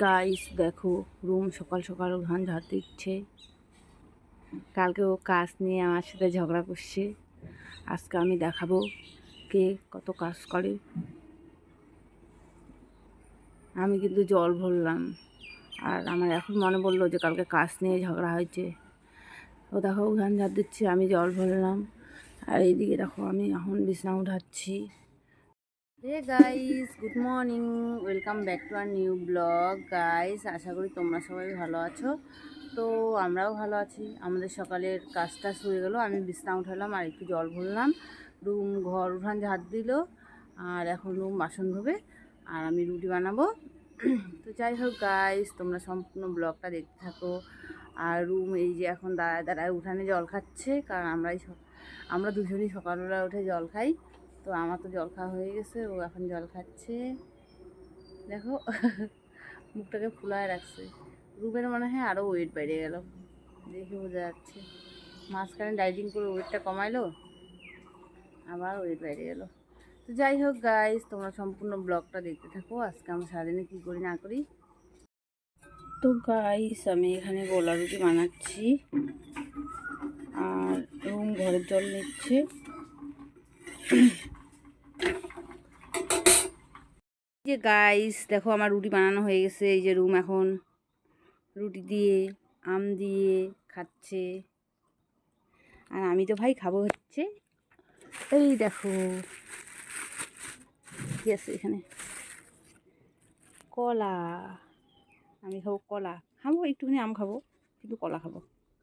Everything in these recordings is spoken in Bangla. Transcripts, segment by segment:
গাইস দেখো রুম সকাল সকাল ধান ঝাড় দিচ্ছে। কালকে ও কাজ নিয়ে আমার সাথে ঝগড়া করছে। আজকে আমি দেখাবো কে কত কাজ করে। আমি কিন্তু জল ভরলাম। আর আমার এখন মনে পড়ল যে কালকে কাজ নিয়ে ঝগড়া হয়েছে। ও দেখো, উঠান ঝাড় দিচ্ছে, আমি জল ভরলাম। আর এইদিকে দেখো, আমি এখন বিছনা উঠাচ্ছি। Hey guys good morning welcome back to our new vlog guys আশা করি তোমরা সবাই ভালো আছো। তো আমরাও ভালো আছি। আমাদের সকালের কাজটা শুয়ে গেলো। আমি বিছনা উঠালাম আর একটু জল ভরলাম। রুম ঘর উঠান ঝাড় দিল। আর এখন রুম বাসন ধোবে। আর আমি রুটি বানাবো। তো যাই হোক গাইস তোমরা সম্পূর্ণ ব্লগটা দেখতে থাকো। আর রুম এই যে এখন দাঁড়ায় দাঁড়ায় উঠানে জল খাচ্ছে। কারণ আমরাই আমরা দুজনই সকালবেলা উঠে জল খাই। তো আমার তো জল খাওয়া হয়ে গেছে, ও এখন জল খাচ্ছে। দেখো, মুখটাকে ফুলায় রাখছে। রুমের মনে হয় আরও ওয়েট বেড়ে গেল। দেখে বোঝা যাচ্ছে। মাঝখানে ডাইটিং করে ওয়েটটা কমাইলো, আবার ওয়েট বেড়ে গেল। তো যাই হোক গাইস তোমরা সম্পূর্ণ ব্লগটা দেখতে থাকো। আজকে আমরা সারাদিনে কী করি না করি? তো গাইস আমি এখানে গোলা রুটি বানাচ্ছি। আর রুম ঘরের জল নিচ্ছে। যে গাইস দেখো আমার রুটি বানানো হয়ে গেছে, এই যে রুম এখন। রুটি দিয়ে, আম দিয়ে খাচ্ছে। আর আমি তো ভাই খাব হচ্ছে। এই দেখো। কি আছে এখানে? কলা। আমি খাব কলা। খাব, একটুখানি আম খাব, কিন্তু কলা খাব।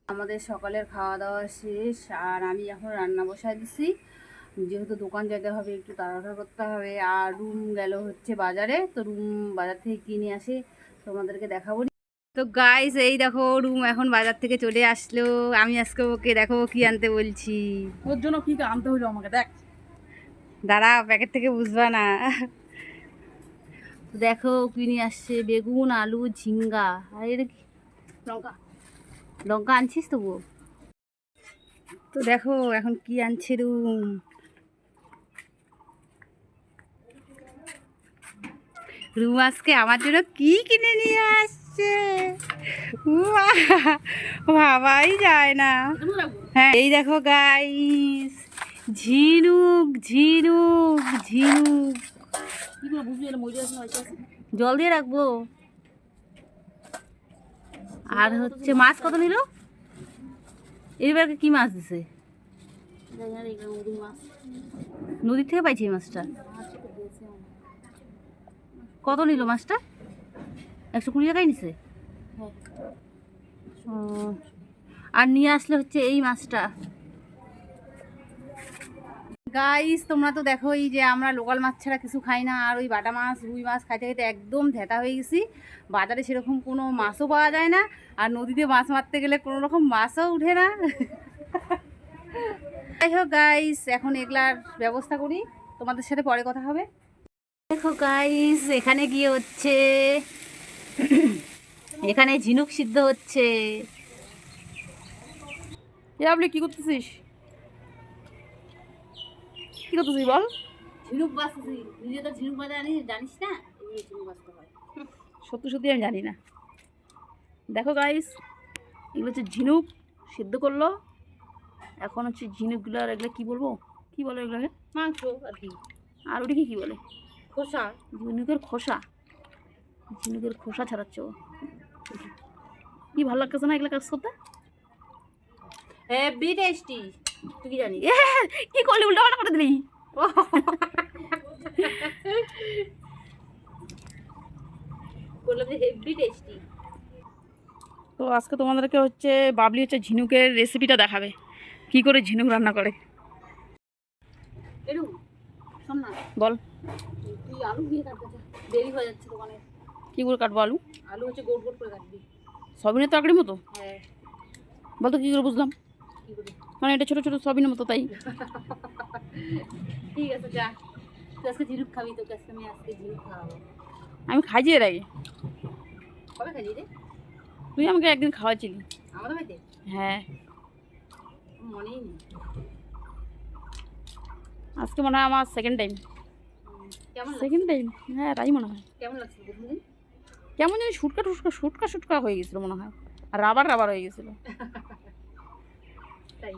আমাদের সকালের খাওয়া দাওয়া শেষ, আর আমি এখন রান্না বসায় দিছি। যেহেতু দোকান যেতে হবে একটু তাড়াহুড়া করতে হবে। আর রুম গেল হচ্ছে বাজারে তো রুম বাজার থেকে কিনে আসে তোমাদেরকে দেখাবো। তো গাইস এই দেখো রুম এখন বাজার থেকে চলে আসলো। আমি আজকে ওকে দেখো কি আনতে বলছি। ওর জন্য কি আনতে হইল আমাকে দেখ। দাঁড়া প্যাকেট থেকে বুঝবা না। দেখো কিনে আসছে বেগুন আলু ঝিঙ্গা। আর এটা কি? লঙ্কা। লঙ্কা আনছিস তবু তো দেখো এখন কি আনছে রুম রুম আজকে আমার জন্য কি কিনে নিয়ে আসছে? ভাবাই যায় না। হ্যাঁ এই দেখো গাইস ঝিনুক ঝিনুক ঝিনুক। জল দিয়ে রাখব। আর হচ্ছে মাছ কত নিল? এইবার কি মাছ দিছে? জানি না এগুলো মুরগি মাছ। নদী থেকে পাইছি এই মাছটা মাছ তো দিয়েছে আমার। কত নিল মাছটা? একশো কুড়ি টাকাই নিছে? হ্যাঁ। আর নিয়ে আসলে হচ্ছে এই মাছটা। গাইস তোমরা তো দেখো এই যে আমরা লোকাল মাছ ছাড়া কিছু খাই না আর ওই বাটা মাছ রুই মাছ খাইতে খাইতে একদম ধেতা হয়ে গেছি। বাজারে সেরকম কোনো মাছও পাওয়া যায় না আর নদীতে মাছ মারতে গেলে কোনো রকম মাছও উঠে না। যাই হোক গাইস এখন এগুলার ব্যবস্থা করি। তোমাদের সাথে পরে কথা হবে। দেখো গাইস এখানে গিয়ে হচ্ছে? এখানে ঝিনুক সিদ্ধ হচ্ছে। আপনি কি করতেছিস? কি করতেছিস বল? ঝিনুক বাঁচতেছি। নিজে তো ঝিনুক বাজা জানিস না? ঝিনুক হয়। সত্যি সত্যি আমি জানি না। দেখো গাইস এগুলো হচ্ছে ঝিনুক সিদ্ধ করল। এখন হচ্ছে ঝিনুকগুলো আর এগুলো কী বলব? কী বলো এগুলোকে? মাংস আর কি। আর ওটাকে কী বলে? খোসা? ঝিনুকের খোসা। ঝিনুকের খোসা ছাড়াচ্ছে ও। কি ভালো লাগতেছে না এগুলো কাজ করতে হেভি টেস্টি তুই কি জানিস? কি করলি উল্টা পাল্টা করে দিলি। বললাম যে হেভি টেস্টি তো আজকে তোমাদেরকে হচ্ছে বাবলি হচ্ছে ঝিনুকের রেসিপিটা দেখাবে। কি করে ঝিনুক রান্না করে? বল। আলু দিয়ে। দেরি হয়ে যাচ্ছে দোকানে। কি করে কাটবো আলু? আলু হচ্ছে গোট গোট করে কাটবি। সবিনের তরকারির মতো? হ্যাঁ। বলতো কি করে বুঝলাম? মানে এটা ছোটো ছোটো সবিনের মতো তাই। ঠিক আছে যা। তুই আজকে ঝিনুক খাবি আজকে আমি আজকে খাওয়াবো। আমি খাইছি এর আগে। কবে খালি রে? তুই আমাকে একদিন খাওয়াছিলি আমাদের বাড়িতে? হ্যাঁ। মনেই নেই। আজকে মনে হয় আমার সেকেন্ড টাইম? সেকেন্ড টাইম হ্যাঁ তাই মনে হয়। কেমন লাগছে কেমন জানি সুটকা টুটকা সুটকা সুটকা হয়ে গেছিল মনে হয়। আর রাবার রাবার হয়ে গেছিল। তাই।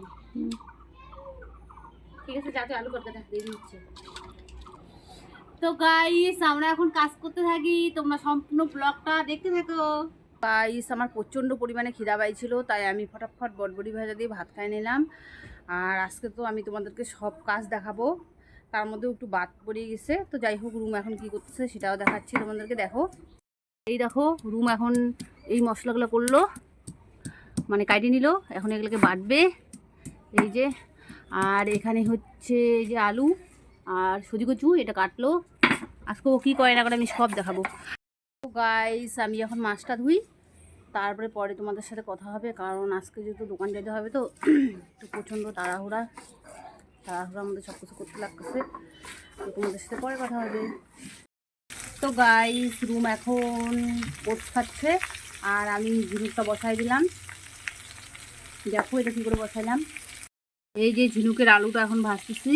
ঠিক আছে যাতে আলু করতে থাক দেরি হচ্ছে। তো গাইস আমরা এখন কাজ করতে থাকি। তোমরা সম্পূর্ণ ব্লগটা দেখতে থাকো। গাইস আমার প্রচণ্ড পরিমাণে খিদা পাইছিল তাই আমি ফটাফট বটবড়ি ভাজা দিয়ে ভাত খাই নিলাম। আর আজকে তো আমি তোমাদেরকে সব কাজ দেখাবো। তার মধ্যেও একটু বাদ পড়িয়ে গেছে। তো যাই হোক রুম এখন কি করতেছে সেটাও দেখাচ্ছি তোমাদেরকে। দেখো, এই দেখো রুম এখন এই মশলাগুলো করল মানে কাটিয়ে নিল, এখন এগুলোকে বাটবে। এই যে, আর এখানে হচ্ছে এই যে আলু আর সুজি কচু, এটা কাটলো। আজকে ও কী করে না করে আমি সব দেখাবো। গাইস আমি এখন মাছটা ধুই, তারপরে পরে তোমাদের সাথে কথা হবে, কারণ আজকে যেহেতু দোকান যেতে হবে তো, একটু প্রচণ্ড তাড়াহুড়া। তাড়াহুড়ার মধ্যে সব কিছু করতে লাগতেছে। তোমাদের সাথে পরে কথা হবে। তো গাইস রুম এখন খাচ্ছে, আর আমি ঝিনুকটা বসাই দিলাম। দেখো এটা কী করে বসাইলাম। এই যে ঝিনুকের আলুটা এখন ভাজতেছি।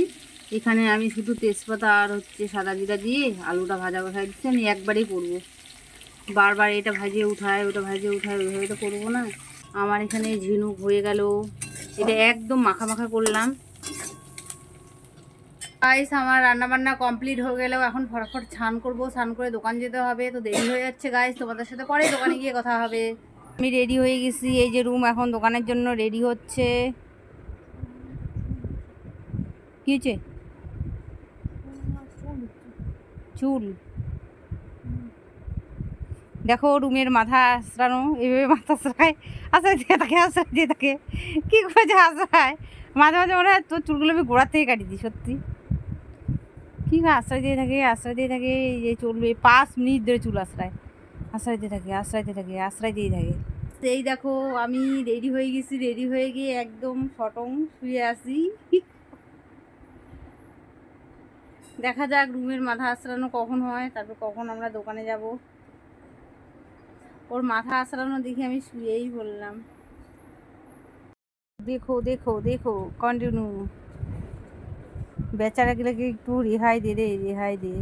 এখানে আমি শুধু তেজপাতা আর হচ্ছে সাদা জিরা দিয়ে আলুটা ভাজা বসাই দিচ্ছি। আমি একবারেই করব। বারবার এটা ভাজিয়ে উঠায়, ওটা ভাজিয়ে উঠায়, ওইভাবে তো করব না। আমার এখানে ঝিনুক হয়ে গেল। এটা একদম মাখা মাখা করলাম। গাইস আমার রান্না বান্না কমপ্লিট হয়ে গেলেও এখন ফটাফট স্নান করব, স্নান করে দোকান যেতে হবে। তো দেরি হয়ে যাচ্ছে গাইস তোমাদের সাথে পরে দোকানে গিয়ে কথা হবে। আমি রেডি হয়ে গেছি, এই যে রুম এখন দোকানের জন্য রেডি হচ্ছে। কি হচ্ছে? চুল। দেখো রুমের মাথা আশ্রানো, এভাবে মাথা আশ্রায়, আশ্রয় দিয়ে থাকে, আশ্রয় দিয়ে থাকে। কী করে যে আশ্রায়? মাঝে মাঝে মনে হয় তোর চুলগুলো আমি গোড়ার থেকে কাটি দিই সত্যি। কী আশ্রয় দিয়ে থাকে, আশ্রয় দিয়ে থাকে, এই যে চলবে, পাঁচ মিনিট ধরে চুল আশ্রয়। আশ্রয় দিয়ে থাকে, আশ্রয় দিয়ে থাকে, আশ্রয় দিয়ে থাকে। সেই দেখো, আমি রেডি হয়ে গেছি, রেডি হয়ে গিয়ে একদম ফটং শুয়ে আসি দেখা যাক রুমের মাথা আশ্রানো কখন হয়, তারপর কখন আমরা দোকানে যাব। ওর মাথা আশ্রানো দেখে আমি শুয়েই বললাম দেখো দেখো দেখো কন্টিনিউ বেচারাগুলোকে একটু রেহাই দে রে রেহাই দে।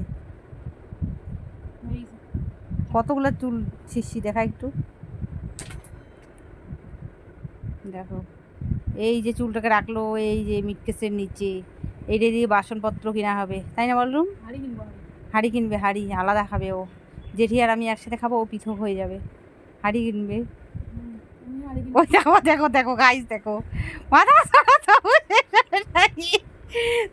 কতগুলো চুল ছিঁড়ছি দেখা একটু। দেখো এই যে চুলটাকে রাখল এই যে মিটকেসের নিচে। এইটা দিয়ে বাসনপত্র কিনা হবে তাই না বললুম হাড়ি হাঁড়ি কিনবে হাঁড়ি আলাদা খাবে ও। জেঠি আর আমি একসাথে খাব ও পৃথক হয়ে যাবে। হাঁড়ি কিনবে। ওই দেখো দেখো দেখো গাইস দেখো। মাথা?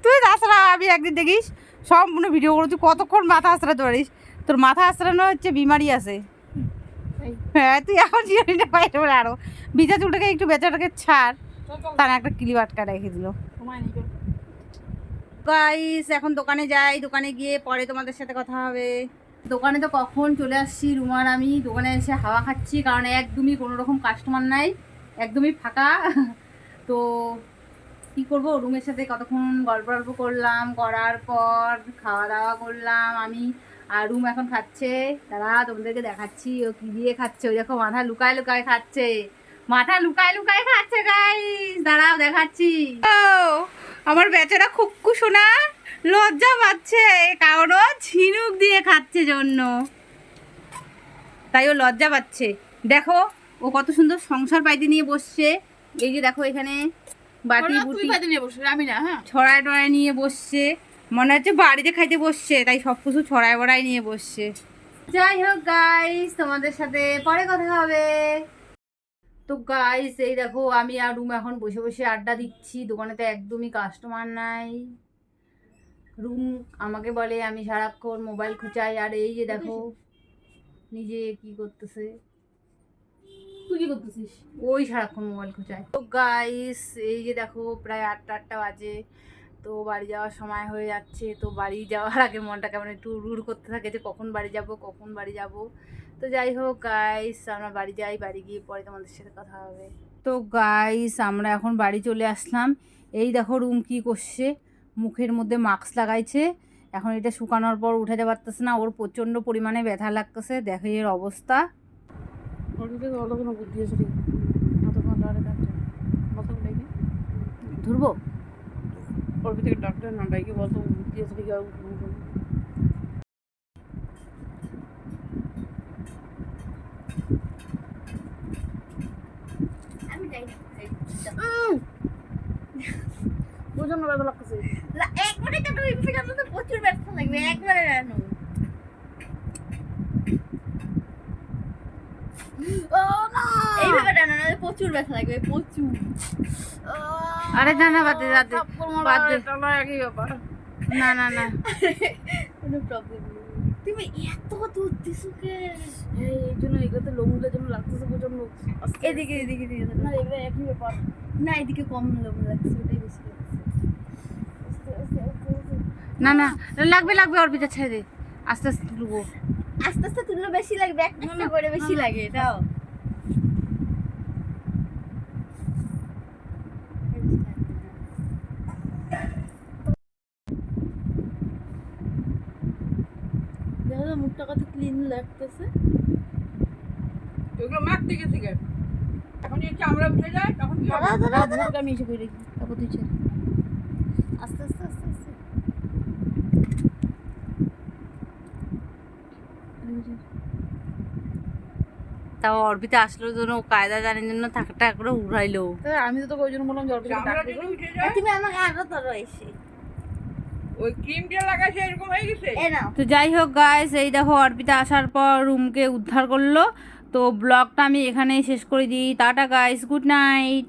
তুই তাছাড়া আমি একদিন দেখিস সম্পূর্ণ ভিডিও করে তুই কতক্ষণ মাথা আশ্রাতে পারিস তোর মাথা আশ্রানো হচ্ছে বিমারি আছে। হ্যাঁ তুই এখন জিনিসটা বাইরে বলে আরও। বিজা চুলটাকে একটু বেচাটাকে ছাড়। তার একটা ক্লিপ আটকা রেখে দিল। গাইস এখন দোকানে যাই দোকানে গিয়ে পরে তোমাদের সাথে কথা হবে। দোকানে তো কখন চলে আসছি রুমার আমি। দোকানে এসে হাওয়া খাচ্ছি কারণ একদমই কোনো রকম কাস্টমার নাই একদমই ফাঁকা। তো কি করব? রুমের সাথে কতক্ষণ গল্প গল্প করলাম, করার পর খাওয়া দাওয়া করলাম, আমি আর রুম এখন খাচ্ছে। তারা তোমাদেরকে দেখাচ্ছি, ও কি দিয়ে খাচ্ছে? ওই দেখো, মাথা লুকায় লুকায় খাচ্ছে। মাথা লুকায় লুকায় খাচ্ছে গাইস দাঁড়াও, দেখাচ্ছি। আমার বেচারা খুক্কু শোনা লজ্জা পাচ্ছে। কারণ ও ঝিনুক দিয়ে খাচ্ছে জন্য। তাই ও লজ্জা পাচ্ছে। দেখো, ও কত সুন্দর সংসার পাইতে নিয়ে বসছে। এই যে দেখো এখানে বাটি বুটি। হ্যাঁ। ছড়ায় টড়ায় নিয়ে বসছে। মনে হচ্ছে বাড়িতে খাইতে বসছে তাই সব কিছু ছড়ায় বড়ায় নিয়ে বসছে। যাই হোক গাইস তোমাদের সাথে পরে কথা হবে। তো গাইস এই দেখো আমি আর রুম এখন বসে বসে আড্ডা দিচ্ছি। দোকানেতে একদমই কাস্টমার নাই। রুম আমাকে বলে আমি সারাক্ষণ মোবাইল খুঁচাই। আর এই যে দেখো নিজে কি করতেছে? তুই কি করতেছিস? ওই সারাক্ষণ মোবাইল খোঁচায় তো গাইস এই যে দেখো, প্রায় আটটা আটটা বাজে। তো বাড়ি যাওয়ার সময় হয়ে যাচ্ছে। তো বাড়ি যাওয়ার আগে মনটা কেমন একটু রুড় করতে থাকে যে কখন বাড়ি যাব, কখন বাড়ি যাব। তো যাই হোক গাইস আমরা বাড়ি যাই, বাড়ি গিয়ে পরে তোমাদের সাথে কথা হবে। তো গাইস আমরা এখন বাড়ি চলে আসলাম। এই দেখো রুম কি করছে। মুখের মধ্যে মাস্ক লাগাইছে। এখন এটা শুকানোর পর উঠাতে পারতেছে না। ওর প্রচণ্ড পরিমাণে ব্যথা লাগতেছে। দেখো এর অবস্থা। కొడుకు వాళ్ళకు నాకు ఉద్దేశం అతను మొత్తం ধরবো? ওর থেকে ডাক্তার না ডাকি বলতো উদ্দেশ্যে ওজন ব্যথা লাগতেছে। একবারে তো প্রচুর ব্যথা লাগবে একবারে রানো এইভাবে টানো না প্রচুর ব্যথা লাগবে প্রচুর। আরে না না বাদ দে বাদ দে বাদ দে। একই ব্যাপার। না না না। কোনো প্রবলেম নেই। তুমি এত দুধ দিছো কে? এই এই জন্য এগুলোতে লোমগুলোর জন্য লাগতেছে প্রচণ্ড এদিকে এদিকে এদিকে। না এগুলো একই ব্যাপার। না এদিকে কম লোম লাগছে ওটাই বেশি লাগছে। না না লাগবে লাগবে অর্পিতা ছেড়ে দে। আস্তে আস্তে তুলবো। আস্তে আস্তে তুললে বেশি লাগবে একটা একটা করে বেশি লাগে এটাও। দেখো মুখটা কত ক্লিন লাগতেছে? এগুলো মাখতে গেছে গে এখন এই চামড়া উঠে যায় তখন কি? দাঁড়া দাঁড়া দাঁড়া। আমি এসে করে রেখি তারপর তুই আস্তে আস্তে আস্তে আস্তে। তাও অর্পিতা আসলো জন্য কায়দা জানার জন্য থাকটা করে উড়াইলো। আমি তো তোকে ওই জন্য বললাম। উঠে যায়। তুমি আমাকে আরও ধরো এসে। ওই ক্রিমটা লাগাইছে এরকম হয়ে গেছে? তো যাই হোক গাইস এই দেখো অর্পিতা আসার পর রুমকে উদ্ধার করল। তো ব্লগটা আমি এখানেই শেষ করে দিই। Tata guys good night